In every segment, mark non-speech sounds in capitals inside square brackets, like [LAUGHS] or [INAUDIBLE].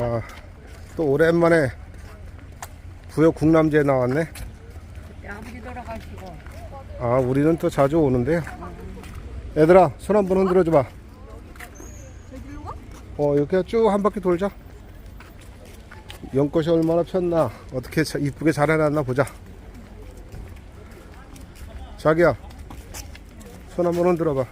아, 또 오랜만에 부여 국남제 나왔네. 아버지 돌아가시고 아, 우리는 또 자주 오는데요. 얘들아, 손 한 번 흔들어 줘 봐. 어, 이렇게 쭉 한 바퀴 돌자. 연꽃이 얼마나 폈나, 어떻게 자- 이쁘게 잘 해놨나 보자. 자기야, 손 한 번 흔들어 봐.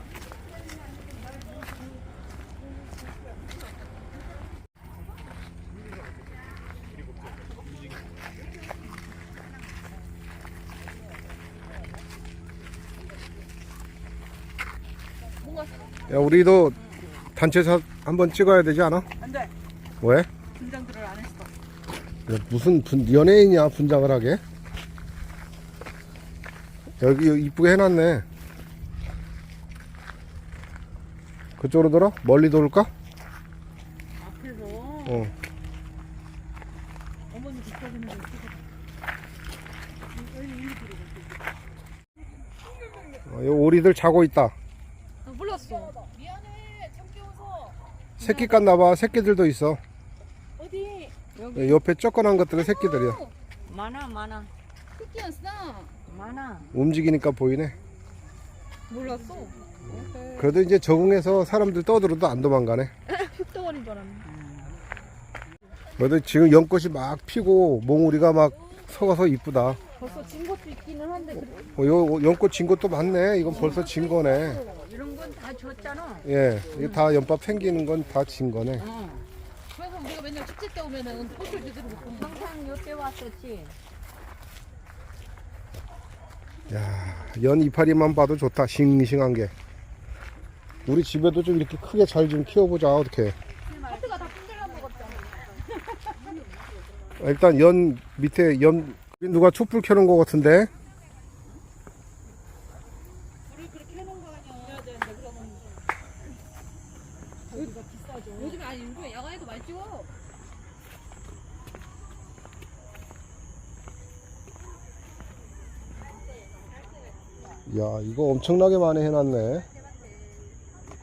야, 우리도 단체 샷 한번 찍어야 되지 않아? 안 돼 왜? 분장들을 안 했어 야, 무슨 분, 연예인이야 분장을 하게 여기 이쁘게 해놨네 그쪽으로 돌아? 멀리 돌까? 앞에서 어. 어머니 비싸주는 거 찍어 어, 이 오리들 자고 있다 아, 몰랐어. 미안해 참 깨워서 새끼 깠나봐. 새끼들도 있어. 어디? 이 옆에 쫓겨난 것들은 새끼들이야. 많아 많아. 토끼였어. 많아. 움직이니까 보이네. 몰랐어. 그래도 이제 적응해서 사람들 떠들어도 안 도망가네. 흙덩어리인 줄 알았네. 그래도 지금 연꽃이 막 피고 몽우리가 막 썩어서 이쁘다. 벌써 진 것도 있기는 한데 그래. 어, 요 연꽃 진 것도 많네. 이건 벌써 진 거네. 건 다 줬잖아 예, 이게 다 연밥 생기는 건 다 진 거네. 응. 그래서 우리가 맨날 축제 때 오면은 꽃을 제대로 못 본다. 항상 요때 왔었지 야, 연 이파리만 봐도 좋다. 싱싱한 게. 우리 집에도 좀 이렇게 크게 잘 좀 키워보자. 어떻게? 하트가 다 푼들라 먹었잖아. 일단 연 밑에 연 누가 촛불 켜놓은 것 같은데. 우리 그렇게 해놓은 거 아니야. 해야 되는데 그러면 여기가 비싸죠. 요즘에 아니 요즘에 야간에도 많이 찍어. 야, 이거 엄청나게 많이 해놨네.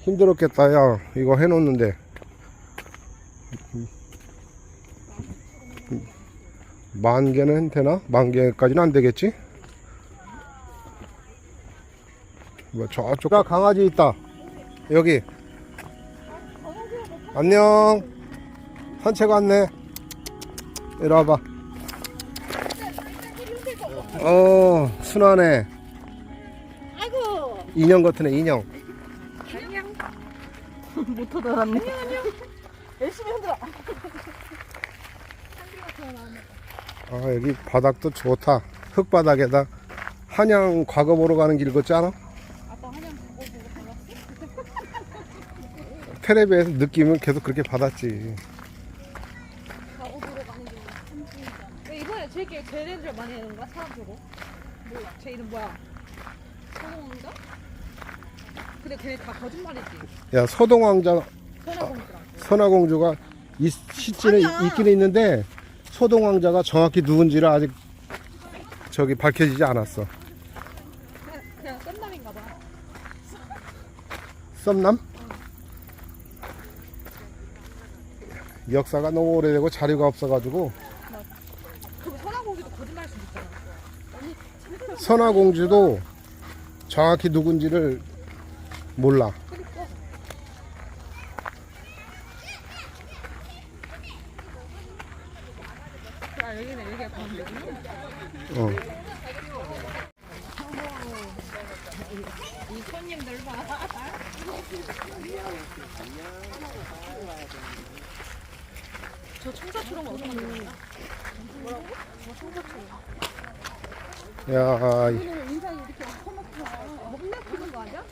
힘들었겠다, 야. 이거 해놓는데. 만 개는 되나? 만 개까지는 안 되겠지? 뭐 저쪽 아 강아지 있다. 여기. 안녕. 산책 왔네. 이리 와봐. 어, 순하네. 인형 같으네, 인형. [LAUGHS] 못 하더랐네 열심히 흔들어. 아, 여기 바닥도 좋다. 흙바닥에다 한양 과거 보러 가는 길 같지 않아? 아빠 한양 가고 보고 가봤어? 텔레비에서 느낌은 계속 그렇게 받았지. 가고 보러 가는 게왜 이번에 제게 쟤네들 많이 하는 거야? 사람 저거? 몰라. 쟤 이름 뭐야? 성공인가? 근데 걔네 다 거짓말이지. 야, 서동왕자, 선화공주랑. 선화공주가 이 아니야. 있긴 있는데, 서동왕자가 정확히 누군지를 아직 저기 밝혀지지 않았어. 그냥, 그냥 썸남인가 봐. 썸남? 역사가 너무 오래되고 자료가 없어가지고, 그럼 선화공주도 거짓말 할 수 있잖아. 선화공주도 정확히 누군지를 몰라. 어. 이 손님들 봐. 저 청사처럼 어디서 만들었나? 뭐라고? 저 청사처럼. 야, 이- 오늘 인상이 이렇게 커먹고 겁나 크는 거 아니야?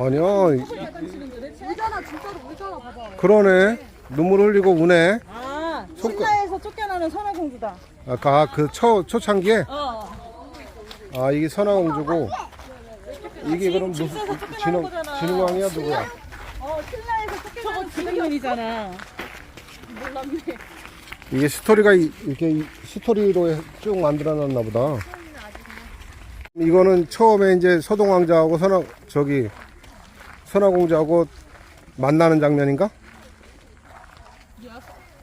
아니야. 울잖아 진짜로 울잖아 봐봐. 그러네. 눈물 흘리고 우네. 아 손가- 신라에서 쫓겨나는 선화공주다 아까 그 초, 초창기에 어 아 이게 선화공주고 이게 그럼 무슨 집에서 쫓겨나는 진흥 거잖아. 진흥왕이야 누구야? 어, 신라에서 쫓겨나는 저거 지능면이잖아 몰랐네. 이게 스토리가 이- 이렇게 이- 스토리로 쭉 만들어 놨나 보다. 이거는 처음에 이제 서동왕자하고 선화 저기 선화공주하고 만나는 장면인가?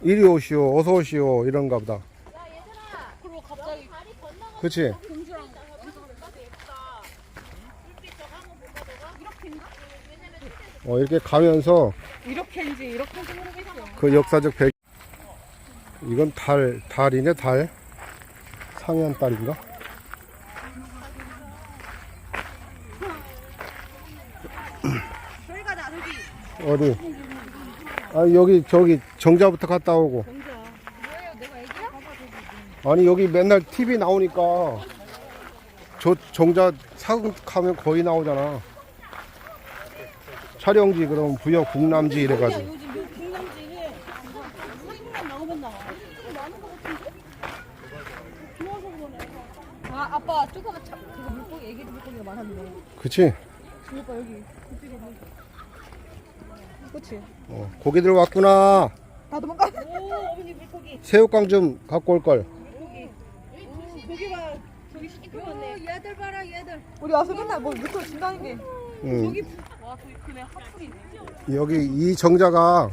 이리 오시오, 어서 오시오 이런가 보다. 그리고 갑자기 그치? 공주랑 어, 이렇게 가면서 이렇게인지 이렇게인지 모르겠어. 그 역사적 배 이건 달, 달이네, 달. 상해안 달인가? 저기 가자 저기. 어디? 아, 여기, 저기, 정자부터 갔다 오고. 아니, 여기 맨날 TV 나오니까. 저 정자 사극하면 거의 나오잖아. 촬영지, 그럼 부여 국남지 이래가지고. 아 아빠 조그만 차 그거 물고기 애기 물고기가 많았네. 그치? 그러니까 여기 그쪽에 물. 그치? 어, 고기들 왔구나. 다 도망가. 오 어머니 물고기. 새우깡 좀 갖고 올걸. 물고기. 오 고기 봐. 저기 시끄럽네. 얘들 봐라 얘들. 우리 와서 맨날 뭐 물고기 준다는 게. 응. 저기 와 저기 그네 하풀이. 여기 이 정자가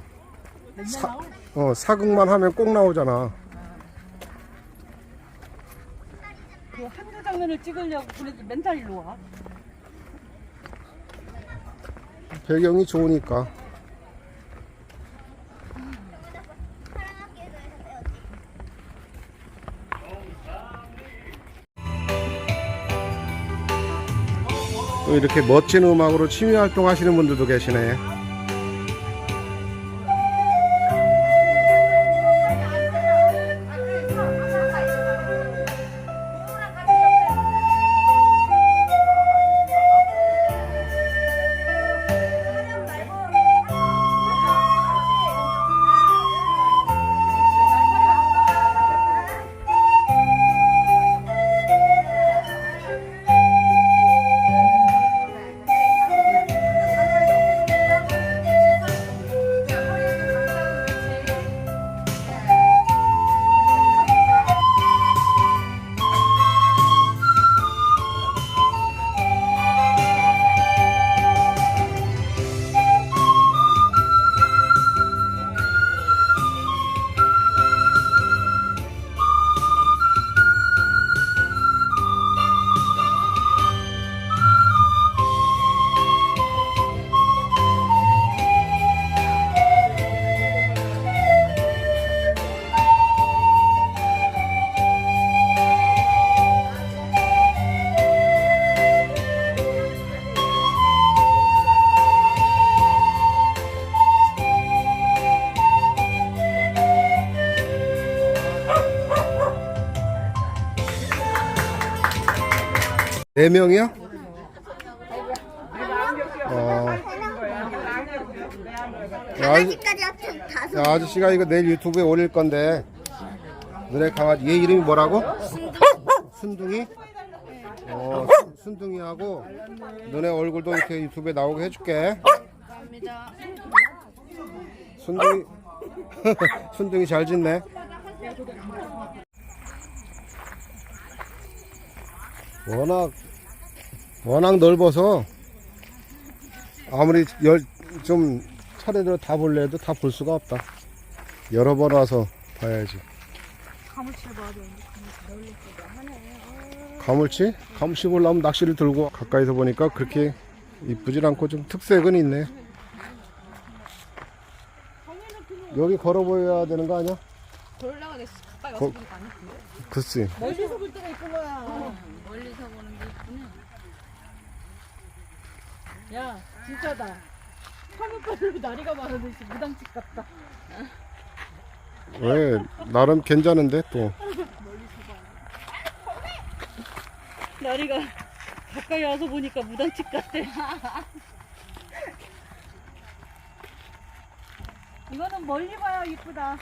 사, 어, 사극만 하면 꼭 나오잖아. 그 한두 장면을 찍으려고 그래도 멘탈 일로 와. 배경이 좋으니까. 또 이렇게 멋진 음악으로 취미 활동 하시는 분들도 계시네. 네 명이야? 어. 야, 아저씨, 까지 합쳐 다섯 야, 아저씨가 이거 내일 유튜브에 올릴 건데 너네 강아지 얘 이름이 뭐라고? 순둥이? 어, 순- 순둥이하고 너네 얼굴도 이렇게 유튜브에 나오게 해줄게. 순둥이 [LAUGHS] 순둥이 잘 짓네. 워낙 워낙 넓어서 아무리 열 좀 차례대로 다 볼래도 다 볼 수가 없다. 여러 번 와서 봐야지. 가물치를 봐야 되는데. 가물치? 가물치 보려면 낚시를 들고 가까이서 보니까 그렇게 이쁘진 않고 좀 특색은 있네. 여기 걸어 보여야 되는 거 아니야? 돌려가 내 가까이 거- 와서 보니까 안 예쁜데? 글쎄. 멀리서 볼 때가 이쁜 거야. 멀리서 보는 게 있구나. 야, 진짜다. 화면빨로 나리가 많은데 무당집 같다. 왜 나름 괜찮은데 또. 나리가 가까이 와서 보니까 무당집 같대. 이거는 멀리 봐야 이쁘다.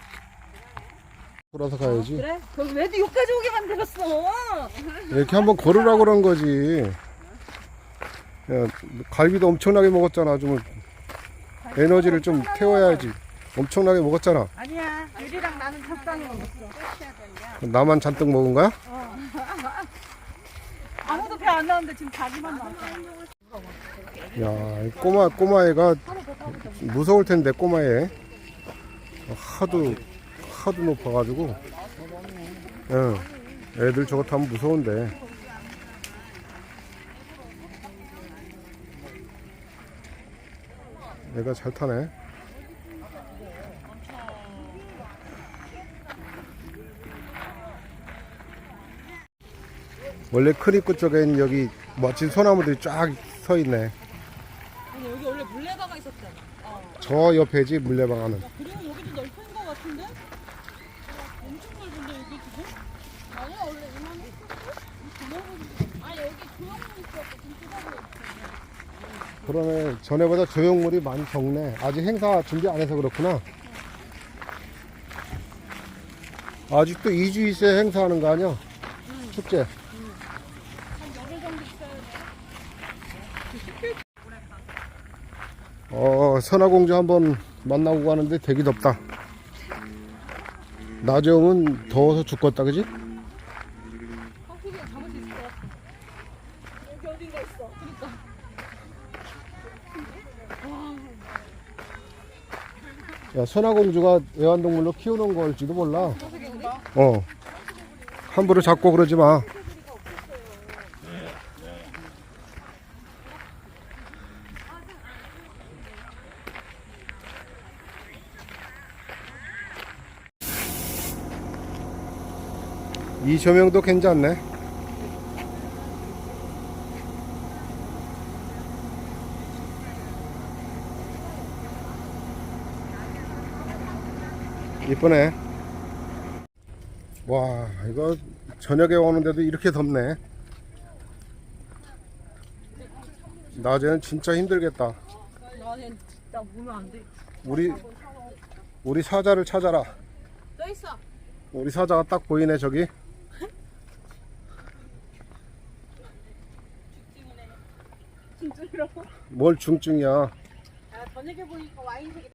돌아서 가야지. 그래? 거기 왜 여기까지 오게 만들었어? 이렇게 한번 걸으라고 그런 거지. 야, 갈비도 엄청나게 먹었잖아. 좀 에너지를 좀 태워야지. 엄청나게 먹었잖아. 아니야, 유리랑 나는 적당히 먹었어. 나만 잔뜩 먹은 거야? [LAUGHS] 아무도 배 안 나오는데 지금 자기만 나왔어. 야, 이 꼬마 꼬마 애가 무서울 텐데 꼬마 애. 하도 하도 높아가지고 응. 애들 저거 타면 무서운데 얘가 잘 타네 원래 큰 입구 쪽엔 여기 멋진 소나무들이 쫙 서 있네 여기 원래 물레바가 있었잖아. 어. 저 옆에지 물레방아는 그리고 여기도 넓은 거 같은데? 엄청 넓은데 여기 지금? 아니야 원래 이만해. 아 여기 조형물 있었고 김치가루 그러네 전에보다 조형물이 많이 적네 아직 행사 준비 안 해서 그렇구나 아직도 2주 있어야 행사하는 거 아니야? 축제 정도 있어야 돼. 어 선화공주 한번 만나고 가는데 되게 덥다 낮에 오면 더워서 죽겠다 그지? 그러니까. 야 선화공주가 애완동물로 키우는 걸지도 몰라. 어. 함부로 잡고 그러지 마. 이 조명도 괜찮네. 이쁘네. 와, 이거 저녁에 오는데도 이렇게 덥네. 낮에는 진짜 힘들겠다. 나는 진짜 보면 안 돼. 우리 우리 사자를 찾아라. 또 있어. 우리 사자가 딱 보이네 저기. 진짜라고? 뭘 중증이야. 아, 저녁에 보니까 와인색이